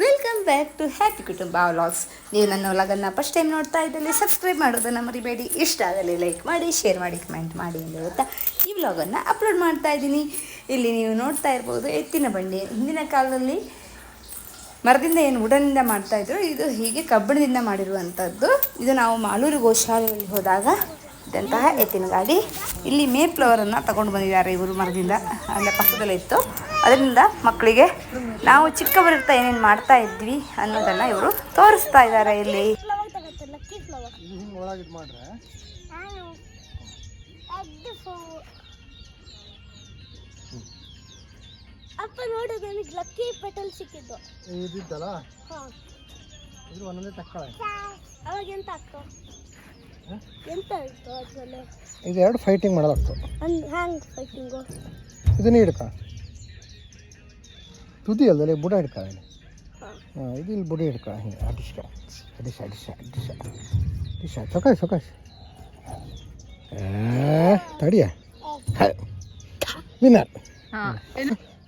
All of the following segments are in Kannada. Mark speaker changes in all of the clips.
Speaker 1: ವೆಲ್ಕಮ್ ಬ್ಯಾಕ್ ಟು ಹ್ಯಾಪಿ ಕುಟುಂಬ ವ್ಲಾಗ್ಸ್ ನೀವು ನನ್ನ ವ್ಲಾಗನ್ನು ಫಸ್ಟ್ ಟೈಮ್ ನೋಡ್ತಾ ಇದ್ದಲ್ಲಿ ಸಬ್ಸ್ಕ್ರೈಬ್ ಮಾಡೋದನ್ನು ಮರಿಬೇಡಿ. ಇಷ್ಟ ಆಗಲಿ ಲೈಕ್ ಮಾಡಿ ಶೇರ್ ಮಾಡಿ ಕಮೆಂಟ್ ಮಾಡಿ ಅಂತ ಗೊತ್ತಾ ಈ ವ್ಲಾಗನ್ನು ಅಪ್ಲೋಡ್ ಮಾಡ್ತಾ ಇದ್ದೀನಿ. ಇಲ್ಲಿ ನೀವು ನೋಡ್ತಾ ಇರ್ಬೋದು ಎತ್ತಿನ ಬಂಡಿ. ಹಿಂದಿನ ಕಾಲದಲ್ಲಿ ಮರದಿಂದ ಏನು ವುಡನಿಂದ ಮಾಡ್ತಾಯಿದ್ರು ಇದು ಹೀಗೆ ಕಬ್ಬಿಣದಿಂದ ಮಾಡಿರುವಂಥದ್ದು. ಇದು ನಾವು ಮಾಲೂರು ಗೋಶಾಲೆಯಲ್ಲಿ ಹೋದಾಗ ಇದ್ದಂತಹ ಎತ್ತಿನ ಗಾಡಿ. ಇಲ್ಲಿ ಮೇ ಫ್ಲವರನ್ನು ತಗೊಂಡು ಬಂದಿದ್ದಾರೆ ಇವರು ಮರದಿಂದ. ಅಲ್ಲೇ ಪಕ್ಕದಲ್ಲೇ ಇತ್ತು ಅದರಿಂದ ಮಕ್ಕಳಿಗೆ ನಾವು ಚಿಕ್ಕವರಿರ್ತಾ ಏನೇನು ಮಾಡ್ತಾ ಇದ್ವಿ ಅನ್ನೋದನ್ನು ಇವರು ತೋರಿಸ್ತಾ ಇದ್ದಾರೆ ಇಲ್ಲಿ.
Speaker 2: ಹಿಂಗೆ
Speaker 3: ಅಪ್ಪ ನೋಡು ನನಗೆ ಲಕ್ಕಿ ಪೆಟಲ್ ಸಿಕ್ಕಿದ್ದು
Speaker 2: ಇದಿದ್ದಲ್ಲ?
Speaker 3: ಹಾಂ.
Speaker 2: ಇದು ಒಂದೊಂದೇ ತಕ್ಕಳ.
Speaker 3: ಅವಾಗ ಎಂತ ಅಕ್ಕ ಎಂತ ಆಯ್ತು ಅದ್ರಲ್ಲಿ?
Speaker 2: ಇದು ಎರಡು ಫೈಟಿಂಗ್ ಮಾಡೋದಾಗ್ತದೆ
Speaker 3: ಅಂದ್ ಹ್ಯಾಂಗ್ ಫೈಟಿಂಗು
Speaker 2: ಇದನ್ನ ಹಿಡ್ಕ ತುದಿ ಅಲ್ಲದೆ ಬುಡ ಹಿಡ್ಕ ಇಲ್ಲಿ
Speaker 3: ಹಾಂ
Speaker 2: ಇದು ಇಲ್ಲಿ ಬುಡ ಹಿಡ್ಕ ಹಿಂಗೆ ಅಡಿಶ ಅಡಿಶ ಅಡಿಶ ಅಡಿಶ ಅಡಿಶ ಸೊಕಾಶ್ ಸೊಕಾಶ್ ತಡಿಯ ವಿನ್ನರ್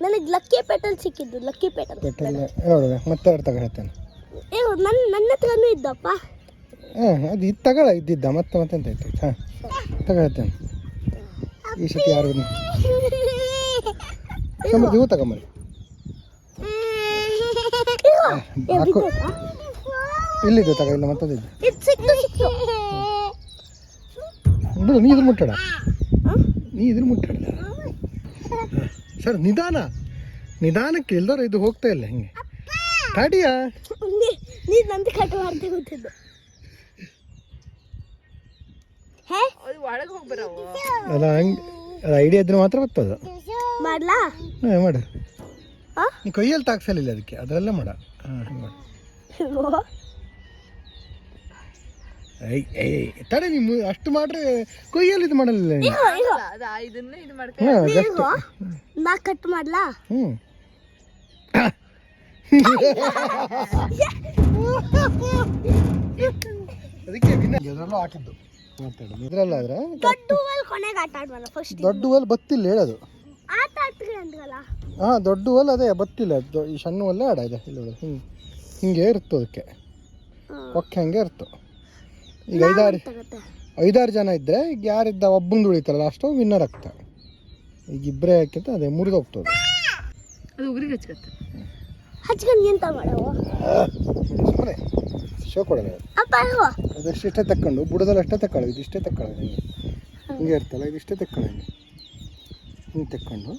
Speaker 3: ನನಗೆ ಲಕ್ಕಿ ಪೆಟಲ್ ಸಿಕ್ಕಿದ್ದು ಲಕ್ಕಿ ಪೆಟಲ್
Speaker 2: ಪೆಟಲ್ ನೋಡುವ ಮತ್ತೆ ಎರಡು ತಗ ಹೇಳ್ತೇನೆ
Speaker 3: ಏ ನನ್ನ ನನ್ನ ಹತ್ರನೂ ಇದ್ದಪ್ಪ
Speaker 2: ಹಾಂ ಅದು ಇದು ತಗೊಳ ಇದ್ದಿದ್ದ ಮತ್ತೆ ಮತ್ತೆ ಅಂತ ಆಯ್ತು ಹಾಂ ತಗೊಳ್ತೇನೆ ಈ ಸತಿ ಯಾರು ಸಮೃದ್ಧಿ ಹೂ ತಗೊಂಬರಿ ಇಲ್ಲಿದ್ದು ತಗ ಇಲ್ಲ ಮತ್ತದಿದ್ದು
Speaker 3: ಇದು ಸಿಕ್ತು ಸಿಕ್ತು.
Speaker 2: ಬಿಡು ನೀ ಇದ್ರ ಮುಟ್ಟಡ ನೀ ಇದ್ರ ಮುಟ್ಟಡ ಸರ್ ನಿಧಾನ. ನಿಧಾನಕ್ಕೆ ಎಲ್ಲರೂ ಇದು ಹೋಗ್ತಾ ಇಲ್ಲ ಹಿಂಗೆ. ತಾಡಿಯಾ?
Speaker 3: ನೀ- ನೀ ನಂದು ಕಟ್ ಮಾಡ್ದೆ ಗೊತ್ತಿದ್ದು
Speaker 2: ಅಲ್ಲ ಹಂಗೆ ಅದು ಐಡಿಯಾ ಇದ್ರೆ ಮಾತ್ರ ಬರ್ತದ.
Speaker 3: ಮಾಡ್ಲಾ?
Speaker 2: ಹಾಂ ಮಾಡು? ನೀ ಕೈಯಲ್ಲಿ ತಾಕ್ಸಲಿಲ್ಲ ಅದಕ್ಕೆ. ಅದರಲ್ಲೇ ಮಾಡ. ತಡೆ ನೀವು ಅಷ್ಟು ಮಾಡ್ರೆ ಕೊಯ್ಯಲ್ಲಿ ಇದು ಮಾಡಲಿಲ್ಲ
Speaker 3: ನಾ ಕಟ್ ಮಾಡ್ಲಾ?
Speaker 2: ಹ್ಞೂ ಅದಕ್ಕೆ ಎದ್ರಲ್ಲೂ ಹಾಕಿದ್ದು. ಮಾತಾಡೋದು ಇದ್ರಲ್ಲ ಆದ್ರೆ
Speaker 3: ದೊಡ್ಡ ಹೂವಲ್ಲಿ ಕೊನೆಗೆ ಆಟ ಫಸ್ಟ್
Speaker 2: ದೊಡ್ಡ ಹೂವಲ್ಲಿ ಬತ್ತಿಲ್ಲ ಹೇಳೋದು.
Speaker 3: ಆಟ ಆಡ್ತೀವಿ ಅಂದ್ರಲ್ಲ?
Speaker 2: ಹಾಂ ದೊಡ್ಡ ಹೋಲ್ ಅದೇ ಬತ್ತಿಲ್ಲ ಅದು ಈ ಸಣ್ಣ ಹೂವಲ್ಲೇ ಆಡ ಇದೆ ಇಲ್ಲಿ ಹಿಂಗೆ ಹಿಂಗೆ ಇರುತ್ತೆ ಅದಕ್ಕೆ. ಒಕ್ಕೆ ಹಂಗೆ ಇರ್ತು. ಈಗ ಐದಾರು
Speaker 3: ತಗತ್ತೆ
Speaker 2: ಐದಾರು ಜನ ಇದ್ದರೆ ಈಗ ಯಾರಿದ್ದ ಒಬ್ಬಂದು ಉಳಿತಾರಲ್ಲ ಅಷ್ಟು ವಿನ್ನರ್ ಆಗ್ತಾರೆ ಈಗ ಇಬ್ಬರೇ ಹಾಕಿಂತ ಅದೇ ಮುರಿದು ಹೋಗ್ತದೆ.
Speaker 3: ಹಚ್ಕೊಂಡು ಎಂತ ಮಾಡವು
Speaker 2: ಸುಮ್ಮನೆ ಶೋ ಕೊಡಲ್ಲ. ಅದು.
Speaker 3: ಅಪ್ಪ ಅಲ್ವಾ
Speaker 2: ಅದಷ್ಟಿಷ್ಟೇ ತಕ್ಕೊಂಡು ಬುಡದಲ್ಲಿ ಅಷ್ಟೇ ತಕ್ಕೊಳ್ಳೋದು ಇದಿಷ್ಟೇ ತಕ್ಕೊಳ್ಳೋದು. ಹಿಂಗೆ ಹಿಂಗೆ ಇರ್ತಲ್ಲ ಇದಿಷ್ಟೇ ತಕ್ಕೊಳ್ಳಿ ಹಿಂಗೆ ತಕ್ಕೊಂಡು.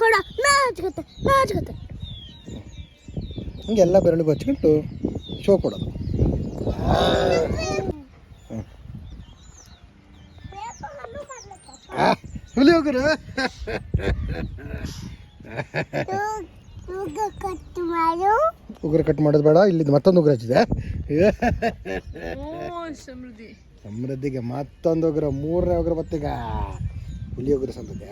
Speaker 3: ಕೊಡ ನಾ ಹಚ್ಕತ್ತೆ ನಾ ಹಚ್ಕತ್ತೆ
Speaker 2: ಹಿಂಗೆ ಎಲ್ಲ ಬೆರಳಿಗೆ ಹಚ್ಕೊಂಡು ಶೋ ಕೊಡೋದು. ಹುಲಿ ಹೋಗ್ರ?
Speaker 3: ಕಟ್ ಮಾಡು.
Speaker 2: ಉಗುರು ಕಟ್ ಮಾಡೋದು ಬೇಡ ಇಲ್ಲಿ ಮತ್ತೊಂದು ಉಗ್ರ ಹಚ್ಚಿದೆ. ಸಮೃದ್ಧಿಗೆ ಮತ್ತೊಂದು ಉಗ್ರ ಮೂರನೇ ಉಗ್ರ ಬತ್ತೀಗ. ಹುಲಿ ಉಗುರು ಸಮೃದ್ಧಿ